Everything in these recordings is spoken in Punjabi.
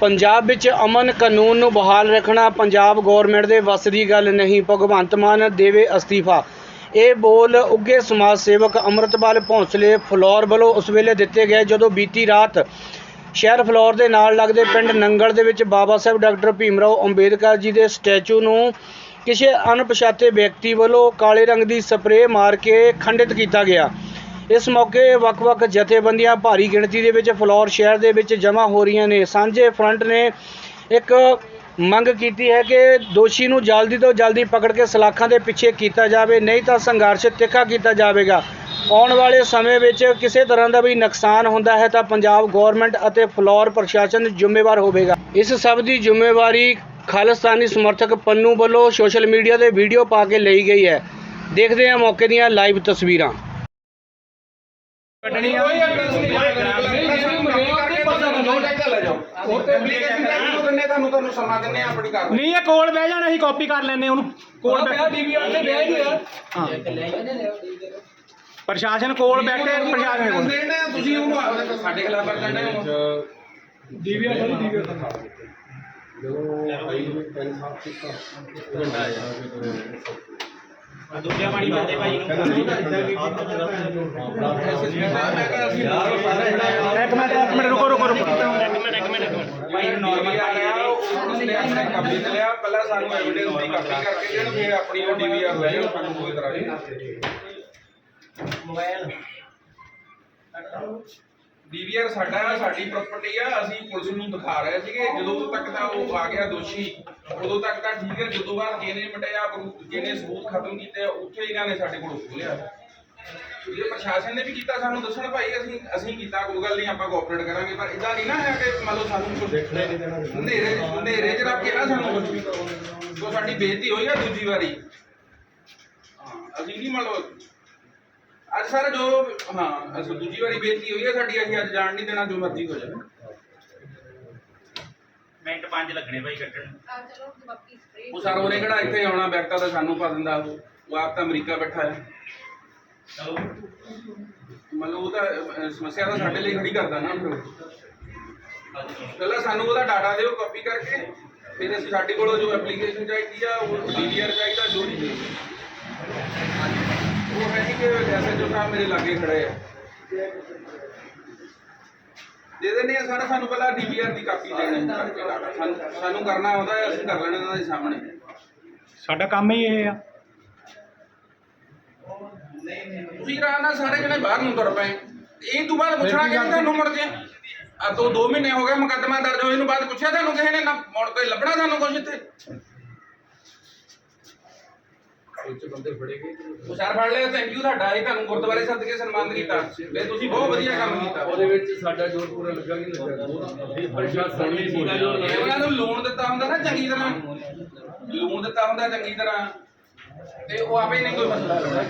ਪੰਜਾਬ ਵਿੱਚ ਅਮਨ ਕਾਨੂੰਨ ਨੂੰ ਬਹਾਲ ਰੱਖਣਾ ਪੰਜਾਬ ਗੌਰਮੈਂਟ ਦੇ ਵੱਸ ਦੀ ਗੱਲ ਨਹੀਂ, ਭਗਵੰਤ ਮਾਨ ਦੇਵੇ ਅਸਤੀਫਾ। ਇਹ ਬੋਲ ਉੱਗੇ ਸਮਾਜ ਸੇਵਕ ਅੰਮ੍ਰਿਤਪਾਲ ਭੌਂਸਲੇ ਫਲੋਰ ਵੱਲੋਂ ਉਸ ਵੇਲੇ ਦਿੱਤੇ ਗਏ ਜਦੋਂ ਬੀਤੀ ਰਾਤ ਸ਼ਹਿਰ ਫਲੋਰ ਦੇ ਨਾਲ ਲੱਗਦੇ ਪਿੰਡ ਨੰਗਲ ਦੇ ਵਿੱਚ ਬਾਬਾ ਸਾਹਿਬ ਡਾਕਟਰ ਭੀਮ ਰਾਓ ਅੰਬੇਦਕਰ ਜੀ ਦੇ ਸਟੈਚੂ ਨੂੰ ਕਿਸੇ ਅਣਪਛਾਤੇ ਵਿਅਕਤੀ ਵੱਲੋਂ ਕਾਲੇ ਰੰਗ ਦੀ ਸਪਰੇਅ ਮਾਰ ਕੇ ਖੰਡਿਤ ਕੀਤਾ ਗਿਆ। ਇਸ ਮੌਕੇ ਵੱਖ-ਵੱਖ ਜਥੇਬੰਦੀਆਂ ਭਾਰੀ ਗਿਣਤੀ ਦੇ ਵਿੱਚ ਫਲੋਰ ਸ਼ਹਿਰ ਦੇ ਵਿੱਚ ਜਮ੍ਹਾਂ ਹੋ ਰਹੀਆਂ ਨੇ। ਸਾਂਝੇ ਫਰੰਟ ਨੇ ਇੱਕ ਮੰਗ ਕੀਤੀ ਹੈ ਕਿ ਦੋਸ਼ੀ ਨੂੰ ਜਲਦੀ ਤੋਂ ਜਲਦੀ ਪਕੜ ਕੇ ਸਲਾਖਾਂ ਦੇ ਪਿੱਛੇ ਕੀਤਾ ਜਾਵੇ, ਨਹੀਂ ਤਾਂ ਸੰਘਰਸ਼ ਤਿੱਖਾ ਕੀਤਾ ਜਾਵੇਗਾ। ਆਉਣ ਵਾਲੇ ਸਮੇਂ ਵਿੱਚ ਕਿਸੇ ਤਰ੍ਹਾਂ ਦਾ ਵੀ ਨੁਕਸਾਨ ਹੁੰਦਾ ਹੈ ਤਾਂ ਪੰਜਾਬ ਗਵਰਨਮੈਂਟ ਅਤੇ ਫਲੋਰ ਪ੍ਰਸ਼ਾਸਨ ਜ਼ਿੰਮੇਵਾਰ ਹੋਵੇਗਾ। ਇਸ ਸਭ ਦੀ ਜ਼ਿੰਮੇਵਾਰੀ ਖਾਲਿਸਤਾਨੀ ਸਮਰਥਕ ਪੰਨੂ ਵੱਲੋਂ ਸੋਸ਼ਲ ਮੀਡੀਆ ਤੇ ਵੀਡੀਓ ਪਾ ਕੇ ਲਈ ਗਈ ਹੈ। ਦੇਖਦੇ ਹਾਂ ਮੌਕੇ ਦੀਆਂ ਲਾਈਵ ਤਸਵੀਰਾਂ। ਕੱਢਣੀ ਆ। ਕੋਈ ਐਡਰੈਸ ਨਹੀਂ ਤੁਹਾਨੂੰ ਤੁਹਾਨੂੰ ਸਮਾਂ ਦਿੰਨੇ ਆ ਆਪਣੀ ਕਰ ਨਹੀਂ ਇਹ ਕੋਲ ਬਹਿ ਜਾਣਾ ਅਸੀਂ ਕਾਪੀ ਕਰ ਲੈਨੇ ਉਹਨੂੰ। ਕੋਲ ਬਹਿ ਡੀਵੀਆਰ ਤੇ ਬਹਿ ਗਿਆ ਹਾਂ। ਪ੍ਰਸ਼ਾਸਨ ਕੋਲ ਬੈਠੇ ਪ੍ਰਸ਼ਾਸਨ ਕੋਲ। ਦੇਣਾ ਤੁਸੀਂ ਉਹਨੂੰ ਸਾਡੇ ਖਿਲਾਫ ਕਰ ਲੈਣਾ। ਡੀਵੀਆਰ ਤੋਂ ਡੀਵੀਆਰ ਤੋਂ ਦੂਜਿਆ ਪਾਣੀ ਬੰਦੇ ਭਾਈ ਨੂੰ ਇੱਕ ਮਿੰਟ ਇੱਕ ਮਿੰਟ ਰੁਕੋ ਰੁਕੋ ਰੁਕੋ। ਇੱਕ ਮਿੰਟ ਇੱਕ ਮਿੰਟ ਇੱਕ ਮਿੰਟ। ਭਾਈ ਨਾਰਮਲ ਆ ਰਿਹਾ ਉਹਨੇ ਆਪਣੇ ਕਬਜ਼ੇ ਤੇ ਲਿਆ ਪਹਿਲਾਂ ਸਾਨੂੰ ਐਵੀਡੈਂਸ ਦੀ ਕਾਪੀ ਕਰਕੇ ਜਿਹੜਾ ਫਿਰ ਆਪਣੀ ਉਹ ਡੀਵੀਆਰ ਹੋਇਆ ਜਿਹੜਾ ਸਾਨੂੰ ਕੋਈ ਕਰਾ ਦੇ ਡੀਵੀਆਰ ਸਾਡਾ ਸਾਡੀ ਪ੍ਰਾਪਰਟੀ ਆ ਅਸੀਂ ਪੁਲਿਸ ਨੂੰ ਦਿਖਾ ਰਹੇ ਸੀਗੇ। ਜਦੋਂ ਤੱਕ ਤਾਂ ਉਹ ਆ ਗਿਆ ਦੋਸ਼ੀ ਉਦੋਂ ਤੱਕ ਤਾਂ ਠੀਕ ਹੈ। ਜਦੋਂ ਬਾਅਦ ਜਿਹਨੇ ਮਟਿਆ ਜਿਹਨੇ ਸਬੂਤ ਖਤਮ ਕੀਤੇ ਉੱਥੇ ਇਹਨਾਂ ਨੇ ਸਾਡੇ ਕੋਲ ਖੋਲਿਆ। ਇਹ ਪ੍ਰਸ਼ਾਸਨ ਨੇ ਵੀ ਕੀਤਾ ਸਾਨੂੰ ਦੱਸਣ ਭਾਈ ਅਸੀਂ ਅਸੀਂ ਕੀਤਾ ਕੋਈ ਗੱਲ ਨਹੀਂ ਆਪਾਂ ਕੋਆਪਰੇਟ ਕਰਾਂਗੇ। ਪਰ ਇਦਾਂ ਨਹੀਂ ਨਾ ਹੈ ਕਿ ਮੰਨ ਲਓ ਸਾਨੂੰ ਕੁਝ ਹਨੇਰੇ ਹਨੇਰੇ ਚ ਰੱਖ ਕੇ ਨਾ ਸਾਨੂੰ ਕੁਝ ਵੀ। ਕਰੋ ਜੋ ਸਾਡੀ ਬੇਇੱਜ਼ਤੀ ਹੋਈ ਆ ਦੂਜੀ ਵਾਰੀ। ਅਸੀਂ ਨਹੀਂ ਮੰਨ ਲਓ ਅੱਜ ਸਰ ਜੋ ਹਾਂ ਅਸੀਂ ਦੂਜੀ ਵਾਰੀ ਬੇਇੱਜ਼ਤੀ ਹੋਈ ਹੈ ਸਾਡੀ ਅਸੀਂ ਅੱਜ ਜਾਣ ਨਹੀਂ ਦੇਣਾ ਜੋ ਮਰਜ਼ੀ ਹੋ ਜਾਵੇ। ਮਿੰਟ 5 ਲੱਗਣੇ ਭਾਈ ਕੱਟਣ ਉਹ ਸਰ ਉਹਨੇ ਕਿਹੜਾ ਇੱਥੇ ਆਉਣਾ ਬੈਠਾ ਤਾਂ ਸਾਨੂੰ ਪਾ ਦਿੰਦਾ ਉਹ। ਉਹ ਆਪ ਤਾਂ ਅਮਰੀਕਾ ਬੈਠਾ ਹੈ। ਮਤਲਬ ਉਹ ਤਾਂ ਅਹ, ਸਮੱਸਿਆ ਤਾਂ ਸਾਡੇ ਲਈ ਖੜੀ ਕਰਦਾ ਨਾ ਫਿਰ ਪਹਿਲਾਂ ਸਾਨੂੰ ਉਹਦਾ ਡਾਟਾ ਦਿਓ ਕਾਪੀ ਕਰਕੇ ਫਿਰ ਅਸੀਂ ਸਾਡੇ ਕੋਲ ਜੋ ਐਪਲੀਕੇਸ਼ਨ ਚਾਹੀਦੀ ਆ ਉਹ ਡੀਡੀਆਰ ਚਾਹੀਦਾ ਜੋ ਵੀ ਹੈ ਨਹੀਂ ਕਿ ਐਸੇ ਜੋ ਸਾਹਿਬ ਮੇਰੇ ਲਾਗੇ ਖੜੇ ਆ ਦੇ ਦਿੰਦੇ ਆ ਸਾਰਾ ਸਾਨੂੰ ਪਹਿਲਾਂ ਡੀਡੀਆਰ ਦੀ ਕਾਪੀ ਦੇਣੀ ਕਰਕੇ data। ਸਾਨੂੰ ਸਾਨੂੰ ਕਰਨਾ ਆਉਂਦਾ ਹੈ ਅਸੀਂ ਕਰ ਲੈਣੇ ਉਹਨਾਂ ਦੇ ਸਾਹਮਣੇ ਸਾਡਾ ਕੰਮ ਹੀ ਇਹ ਆ। ਤੁਸੀਂ ਰਾਤ ਸਾਰੇ ਜਣੇ ਬਾਹਰ ਨੂੰ ਤੁਰ ਪਏ। ਇਹ ਤੋਂ ਬਾਅਦ ਪੁੱਛਣਾ ਕਿ ਤੁਹਾਨੂੰ ਮੁੜ ਕੇ ਆ ਤੋਂ 2 ਮਹੀਨੇ ਹੋ ਗਏ ਮੁਕੱਦਮਾ ਦਰਜ ਹੋਏ ਨੂੰ ਬਾਅਦ ਪੁੱਛਿਆ ਤੁਹਾਨੂੰ ਕਿਸੇ ਨੇ ਨਾ? ਮੁੜ ਕੇ ਲੱਭਣਾ ਤੁਹਾਨੂੰ ਕੁਝ ਇੱਥੇ? ਉਹ ਸਰ ਫੜ ਲਿਆ ਥੈਂਕ ਯੂ ਤੁਹਾਡਾ। ਇਹ ਤੁਹਾਨੂੰ ਗੁਰਦੁਆਰੇ ਸੱਦ ਕੇ ਸਨਮਾਨ ਕੀਤਾ। ਵੇ ਤੁਸੀਂ ਬਹੁਤ ਵਧੀਆ ਕੰਮ ਕੀਤਾ। ਉਹਦੇ ਵਿੱਚ ਸਾਡਾ ਜੋਰ ਪੂਰਾ ਲੱਗਾ ਕਿ ਨਹੀਂ ਲੱਗਾ। ਇਹ ਪ੍ਰਸ਼ਾਸਨ ਨੇ ਪੂਰਾ ਜੋਰ ਜੇ ਉਹਨਾਂ ਨੂੰ ਲੋਨ ਦਿੱਤਾ ਹੁੰਦਾ ਨਾ ਚੰਗੀ ਤਰ੍ਹਾਂ। ਲੋਨ ਦਿੱਤਾ ਹੁੰਦਾ ਚੰਗੀ ਤਰ੍ਹਾਂ। ਤੇ ਉਹ ਆਪੇ ਨਹੀਂ ਕੋਈ ਮਸਲਾ ਹੋਣਾ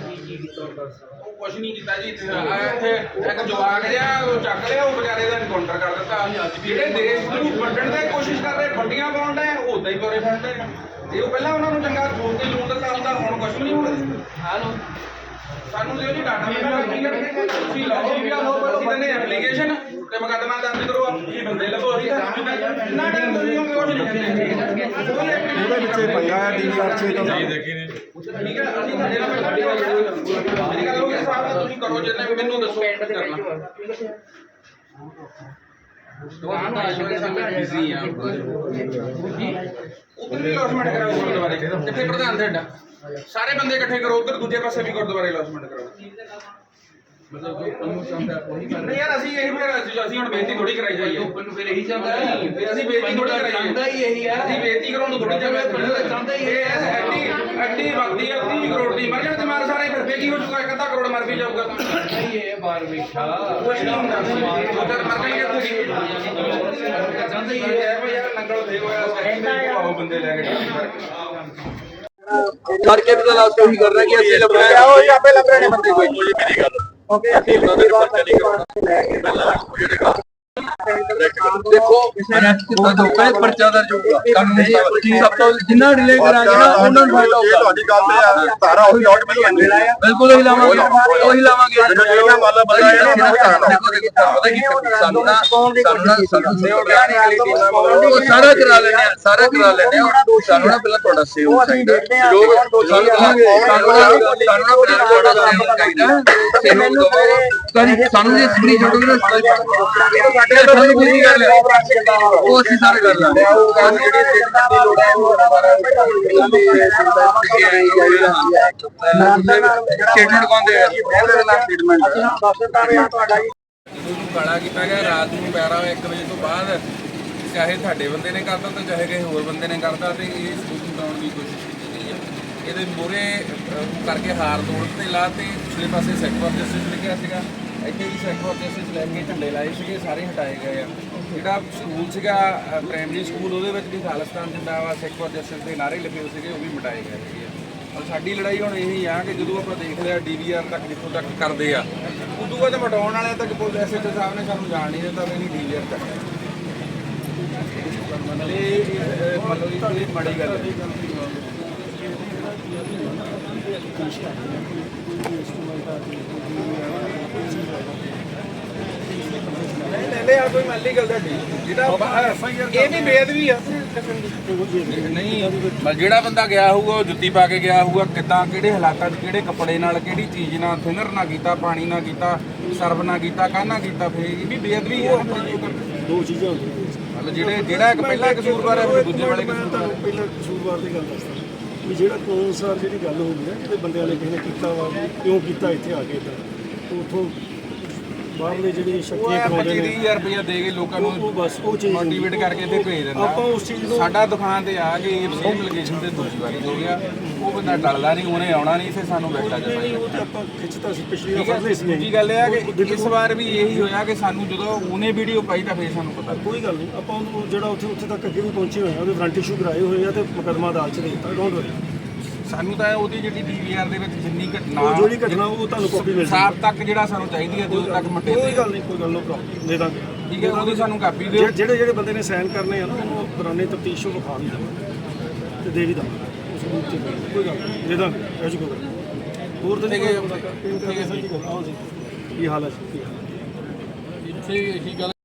ਉਹ ਕੁਛ ਨਹੀਂ ਕੀਤਾ ਜੀ। ਇੱਥੇ ਆ ਇੱਥੇ ਇੱਕ ਜਵਾਕ ਜਿਹਾ ਉਹ ਚੱਕ ਲਿਆ ਉਹ ਵਿਚਾਰੇ ਦਾ ਐਨਕਾਊਂਟਰ ਕਰ ਦਿੱਤਾ। ਜਿਹੜੇ ਦੇਸ਼ ਨੂੰ ਵੰਡਣ ਦੀ ਕੋਸ਼ਿਸ਼ ਕਰ ਰਹੇ ਫੰਡੀਆਂ ਪਾਉਣ ਦੇ ਉਦਾਂ ਹੀ ਤੋਰੇ ਫੰਡੇ ਜੇ ਉਹ ਪਹਿਲਾਂ ਉਹਨਾਂ ਨੂੰ ਚੰਗਾ ਸੋਚ ਕੇ ਲੋਨ ਦਿੱਤਾ ਹੁੰਦਾ ਹੁਣ ਕੁਛ ਨਹੀਂ ਹੋਣਾ ਹਾਲੋ। ਸਾਨੂੰ ਦਿਓ ਜੀ ਡਾਟਾ ਮੇਰਾ ਕਾਪੀ ਕਰਕੇ ਤੁਸੀਂ ਲਾਓ ਵੀ ਆ ਲਓ ਅਸੀਂ ਦਿੰਦੇ ਐਪਲੀਕੇਸ਼ਨ ਤੇ ਮੁਕੱਦਮਾ ਦਰਜ ਕਰੋ ਇਹ ਬੰਦੇ ਲੱਭੋ ਅਸੀਂ ਨਾ ਟਾਈਮ ਤੁਸੀਂ ਹੋਗੇ ਕੁਝ ਨਹੀਂ ਕਹਿੰਦੇ ਉਹਦੇ ਵਿੱਚ ਪੰਗਾ ਹੈ ਡੀਵੀਆਰ 6 ਤੋਂ ਠੀਕ ਹੈ ਅਸੀਂ ਤੁਹਾਡੇ ਨਾਲ ਮੈਂ ਗੱਲ ਕਰਾਂਗਾ ਮੇਰੀ ਗੱਲ ਹੋ ਗਈ ਸਾਹਿਬ ਨਾਲ ਤੁਸੀਂ ਕਰੋ ਜਿੰਨੇ ਮੈਨੂੰ ਦੱਸੋ। ਕਰਨਾ। ਬਿਜ਼ੀ ਆ ਉਧਰ ਵੀ ਲੌਸਮੈਂਟ ਕਰਾਓ ਗੁਰਦੁਆਰੇ। ਕਿੱਥੇ ਪ੍ਰਧਾਨ ਤੁਹਾਡਾ ਸਾਰੇ ਬੰਦੇ ਇਕੱਠੇ ਕਰੋ, ਉਧਰ ਦੂਜੇ ਪਾਸੇ ਵੀ ਗੁਰਦੁਆਰੇ ਲੌਸਮੈਂਟ ਕਰੋ ਮਤਲਬ ਜੋ ਕਾਨੂੰਨ ਚਾਹੁੰਦਾ ਉਹੀ ਕਰ ਨਹੀਂ ਯਾਰ ਅਸੀਂ ਇਹ ਫਿਰ ਅਸੀਂ- ਅਸੀਂ ਹੁਣ ਬੇਇੱਜ਼ਤੀ ਥੋੜੀ ਕਰਾਈ ਜਾਈਏ। ਓਪਨ ਨੂੰ ਫਿਰ ਇਹੀ ਚਾਹੁੰਦਾ ਹੈ ਤੇ ਅਸੀਂ ਬੇਇੱਜ਼ਤੀ ਥੋੜੀ ਕਰਾਈ ਚਾਹੁੰਦਾ ਹੀ ਇਹੀ ਹੈ। ਅਸੀਂ ਬੇਇੱਜ਼ਤੀ ਕਰਾਉਣ ਨੂੰ ਥੋੜੀ ਚਾਹੁੰਦੇ ਪਹਿਲਾਂ ਤਾਂ ਚਾਹੁੰਦਾ ਹੀ ਇਹ ਹੈ। ਐਡੀ ਐਡੀ ਵਕਤੀ ਆ 30 ਕਰੋੜ ਦੀ। ਮਰ ਜਾਣ ਤੇ ਮਾਰ ਸਾਰੇ ਫਿਰ ਕੀ ਹੋ ਜਾਊਗਾ? ਇੱਕ ਅੱਧਾ ਕਰੋੜ ਮਰ ਵੀ ਜਾਊਗਾ। ਤਾਂ ਨਹੀਂ ਇਹ ਬਾਰ ਵੇਖਾ ਕੁਛ ਨਹੀਂ ਹੁੰਦਾ ਉਹ ਤਾਂ ਮਰ ਜਾਣਗੇ ਉੱਥੇ ਚਾਹੁੰਦਾ ਹੀ ਇਹ ਹੈ। ਵੀ ਯਾਰ ਨੰਗਲ ਦੇ ਹੋਇਆ ਸੈਕਿੰਡ ਆਓ ਬੰਦੇ ਲੈ ਕੇ ਟੱਕੀ ਕਰਕੇ। ਕਰਕੇ ਵੀ ਤਾਂ ਲਾਸਟ ਉਹੀ ਕਰ ਰਿਹਾ ਕਿ ਅਸੀਂ ਲੱਭ ਰਹੇ ਹਾਂ। ਉਹ ਆਪੇ ਲੱਭ ਰਹੇ ਨੇ ਬੰਦੇ ਕੋਈ ਮੇਰੀ ਗੱਲ। ਓਕੇ ਅਸੀਂ ਉਹਨਾਂ ਦੇ ਬਾਅਦ ਚਲੀ ਗਏ ਦੇਖੋ ਅਰੈਸਟ ਕੀਤਾ ਜਾਊਗਾ ਇਹ ਪਰਚਾ ਦਰਜ ਹੋਊਗਾ ਕਾਨੂੰਨ ਸਭ ਤੋਂ ਜਿੰਨਾ ਡਿਲੇ ਕਰਾਂਗੇ ਨਾ ਉਹਨਾਂ ਨੂੰ ਫਾਇਦਾ ਹੋਊਗਾ। ਤੁਹਾਡੀ ਗੱਲ ਤੇ ਆ, ਧਾਰਾ ਉਹੀ ਆਟੋਮੈਟਿਕ ਬਿਲਕੁਲ ਉਹੀ ਲਾਵਾਂਗੇ ਉਹੀ ਲਾਵਾਂਗੇ। ਜਿਹੜਾ ਮਾਲਾ ਬੰਦਾ ਹੈ। ਦੇਖੋ ਦੇਖੋ ਪਤਾ ਕੀ ਸਾਨੂੰ ਨਾ ਸਾਨੂੰ ਨਾ ਸਾਨੂੰ ਸਾਰਾ ਕਰਾ ਲੈਣੇ ਆ ਸਾਰਾ ਕਰਾ ਲੈਣੇ ਆ ਸਾਨੂੰ ਨਾ ਪਹਿਲਾਂ ਤੁਹਾਡਾ ਸੇਵ ਚਾਹੀਦਾ। ਲੋਕ ਸਾਨੂੰ ਨਾ ਸਾਨੂੰ ਨਾ ਸਾਨੂੰ ਨਾ ਪਹਿਲਾਂ ਤੁਹਾਡਾ ਸੇਵ ਚਾਹੀਦਾ। ਸਾਨੂੰ ਜੇ ਸ਼ਾਟ ਹੋਵੇ ਨਾ ਸਾਡੇ ਤੋਂ ਸਾਨੂੰ ਕੀ ਕਰ ਲਿਆ ਉਹ ਅਸੀਂ ਸਾਰੇ ਕਰ ਲਾਂਗੇ। ਸਾਨੂੰ ਜਿਹੜੀ ਸਟੇਟਮੈਂਟ ਦੀ ਲੋੜ ਹੈ। ਉਹ ਸਟੇਟਮੈਂਟ ਕੌਣ ਦੇਗਾ ਸਟੇਟਮੈਂਟ ਜਦੋਂ ਕਾਲਾ ਕੀਤਾ ਗਿਆ ਰਾਤ ਨੂੰ ਪੈਰਾ 1 ਵਜੇ ਤੋਂ ਬਾਅਦ ਚਾਹੇ ਤੁਹਾਡੇ ਬੰਦੇ ਨੇ ਕਰਤਾ ਤੇ ਚਾਹੇ ਕਿਸੇ ਹੋਰ ਬੰਦੇ ਨੇ ਕਰਤਾ ਤੇ ਇਹ ਸਬੂਤ ਮਿਟਾਉਣ ਦੀ ਕੋਸ਼ਿਸ਼ ਕੀਤੀ ਗਈ ਹੈ ਇਹਦੇ ਮੂਹਰੇ ਅਹ, ਕਰਕੇ ਹਾਰ ਤੋੜ ਤੇ ਲਾ ਤੇ ਪਿਛਲੇ ਪਾਸੇ ਸੈਕਟਰ ਜਸਟਿਸ ਲਿਖਿਆ ਸੀਗਾ। ਇੱਥੇ ਵੀ ਸੈਕਟਰ ਜਸਟਿਸ ਲੈ ਕੇ ਝੰਡੇ ਲਾਏ ਸੀਗੇ, ਸਾਰੇ ਹਟਾਏ ਗਏ ਆ। ਜਿਹੜਾ ਸਕੂਲ ਸੀਗਾ ਪ੍ਰਾਇਮਰੀ ਸਕੂਲ ਉਹਦੇ ਵਿੱਚ ਵੀ ਖਾਲਿਸਤਾਨ ਜਿੰਦਾਬਾਦ ਸਿੱਖ ਜਸਟਿਸ ਦੇ ਨਾਰੇ ਲੱਗੇ ਸੀਗੇ, ਉਹ ਵੀ ਮਿਟਾਏ ਗਏ ਸੀਗੇ। ਔਰ ਸਾਡੀ ਲੜਾਈ ਹੁਣ ਇਹੀ ਆ ਕਿ ਜਦੋਂ ਆਪਾਂ ਦੇਖ ਲਿਆ ਡੀਵੀਆਰ ਤੱਕ ਜਿੱਥੋਂ ਤੱਕ ਕਰਦੇ ਆ, ਉਦੋਂ ਬਾਅਦ ਮਟਾਉਣ ਵਾਲਿਆਂ ਤੱਕ ਪੁਲਿਸ ਐਸਐਚਓ ਸਾਹਿਬ ਨੇ ਸਾਨੂੰ ਜਾਣ ਨਹੀਂ ਦਿੱਤਾ, ਵੀ ਡੀਵੀਆਰ ਤੱਕ। ਮਤਲਬ ਇਹ, ਇਹ- ਮਤਲਬ ਇਹ ਇਹ ਮਾੜੀ ਗੱਲ ਹੈ। ਨਹੀਂ ਆ ਕੋਈ ਗੱਲ ਜਿਹੜਾ ਇਹ ਵੀ ਬੇਅਦਬੀ ਆ। ਨਹੀਂ ਪਰ ਜਿਹੜਾ ਬੰਦਾ ਗਿਆ ਹੋਊਗਾ ਉਹ ਜੁੱਤੀ ਪਾ ਕੇ ਗਿਆ ਹੋਊਗਾ। ਕਿੱਦਾਂ ਕਿਹੜੇ ਹਾਲਾਤਾਂ 'ਚ ਕਿਹੜੇ ਕੱਪੜੇ ਨਾਲ ਕਿਹੜੀ ਚੀਜ਼ ਨਾਲ ਥਿਨਰ ਨਾ ਕੀਤਾ ਪਾਣੀ ਨਾ ਕੀਤਾ ਸਰਵ ਨਾ ਕੀਤਾ ਕਾਹਨਾ ਕੀਤਾ ਫੇਰ? ਇਹ ਵੀ ਬੇਅਦਬੀ ਹੈ ਦੋ ਚੀਜ਼ਾਂ ਹੁੰਦੀਆਂ। ਮਤਲਬ ਜਿਹੜੇ ਜਿਹੜਾ ਇੱਕ ਪਹਿਲਾ ਕਸੂਰਵਾਰ ਹੈ ਦੂਜੇ ਵਾਲੇ ਪਹਿਲਾਂ ਕਸੂਰਵਾਰ ਦੀ ਗੱਲ ਦੱਸਦਾ। ਵੀ ਜਿਹੜਾ ਕਾਨੂੰਨ ਅਨੁਸਾਰ ਜਿਹੜੀ ਗੱਲ ਹੋ ਗਈ ਨਾ ਜਿਹੜੇ ਬੰਦੇ ਵਾਲੇ ਕਿਸੇ ਨੇ ਕੀਤਾ ਵਾ, ਕਿਉਂ ਕੀਤਾ ਇੱਥੇ ਆ ਕੇ ਤਾਂ ਉਥੋਂ ਬਾਹਰਲੇ ਜਿਹੜੇ ਉਹ ਸ਼ਕਤੀਆਂ ਕਰਾਉਂਦੇ ਨੇ 25000 ਰੁਪਇਆ ਦੇ ਕੇ ਲੋਕਾਂ ਨੂੰ ਉਹ- ਬਸ ਉਹ ਚੀਜ਼ ਮੋਟੀਵੇਟ ਕਰਕੇ ਤੇ ਭੇਜ ਦਿੰਦਾ। ਆਪਾਂ ਉਸ ਚੀਜ਼ ਨੂੰ ਸਾਡਾ ਦੁਕਾਨ ਤੇ ਆ ਕੇ ਸੇਮ ਲੋਕੇਸ਼ਨ ਤੇ ਦੂਜੀ ਵਾਰੀ ਹੋ ਗਿਆ। ਉਹ ਬੰਦਾ ਟਲਦਾ ਨਹੀਂ ਉਹਨੇ ਆਉਣਾ ਨਹੀਂ ਤੇ ਸਾਨੂੰ ਬੈਠਾ ਨਹੀਂ ਨਹੀਂ ਉਹ ਤੇ ਆਪਾਂ ਖਿੱਚਤਾ ਸੀ ਪਿਛਲੀ ਠੀਕ ਵਾਰ ਹੈ ਫੜਦੇ ਸੀ ਗੱਲ ਇਹ ਆ ਕਿ ਇਸ ਵਾਰ ਵੀ ਇਹੀ ਹੋਇਆ ਕਿ ਸਾਨੂੰ ਜਦੋਂ ਉਹਨੇ ਵੀਡੀਓ ਪਾਈ ਤਾਂ ਫੇਰ ਸਾਨੂੰ ਪਤਾ ਕੋਈ ਗੱਲ ਨਹੀਂ ਆਪਾਂ ਉਹਨੂੰ ਜਿਹੜਾ ਉੱਥੇ ਉੱਥੇ ਤੱਕ ਅੱਗੇ ਵੀ ਪਹੁੰਚੇ ਹੋਏ ਆ ਉਹਦੇ ਵਾਰੰਟ ਇਸ਼ੂ ਕਰਾਏ ਹੋਏ ਆ ਤੇ ਮੁਕੱਦਮਾ ਅਦਾਲਤ 'ਚ ਦੇ ਦਿੱਤਾ ਡੋਂਟ ਵਰੀ ਸਾਨੂੰ ਤਾਂ ਉਹਦੀ ਜਿਹੜੀ ਡੀਵੀਆਰ ਦੇ ਵਿੱਚ ਜਿੰਨੀ ਘਟਨਾ ਉਹ ਜਿਹੜੀ ਘਟਨਾ ਉਹ ਤੁਹਾਨੂੰ ਕਾਪੀ ਮਿਲ ਸਾਫ਼ ਤੱਕ ਜਿਹੜਾ ਸਾਨੂੰ ਚਾਹੀਦੀ ਹੈ ਜਦੋਂ ਤੱਕ ਮਟੇ ਕੋਈ ਗੱਲ ਨਹੀਂ ਕੋਈ ਗੱਲ ਨੋ ਪ੍ਰੋਬਲਮ ਦੇ ਦਾਂਗੇ। ਠੀਕ ਹੈ ਉਹਦੀ ਸਾਨੂੰ ਕਾਪੀ ਦਿਓ। ਜਿਹੜੇ ਜਿਹੜੇ ਬੰਦੇ ਨੇ ਸਾਈਨ ਕਰਨੇ ਆ ਨਾ ਉਹਨੂੰ ਦੌਰਾਨੇ ਤਫਤੀਸ਼ ਵਿਖਾ ਵੀ ਦੇਵਾਂਗੇ ਤੇ ਦੇ ਵੀ ਦਾਂਗੇ। ਉਸ ਨੂੰ ਕੋਈ ਗੱਲ ਨਹੀਂ ਦੇ ਦਾਂਗੇ। 'ਚ ਕੋਈ ਗੱਲ ਨਹੀਂ। ਹੋਰ ਤਾਂ ਨਹੀਂ ਕੋਈ ਬੰਦਾ ਕਰ- ਕੀ ਹਾਲ ਹੈ ਜੀ? ਕੀ ਹਾਲ ਹੈ? ਇੱਥੇ ਇਹੀ ਗੱਲ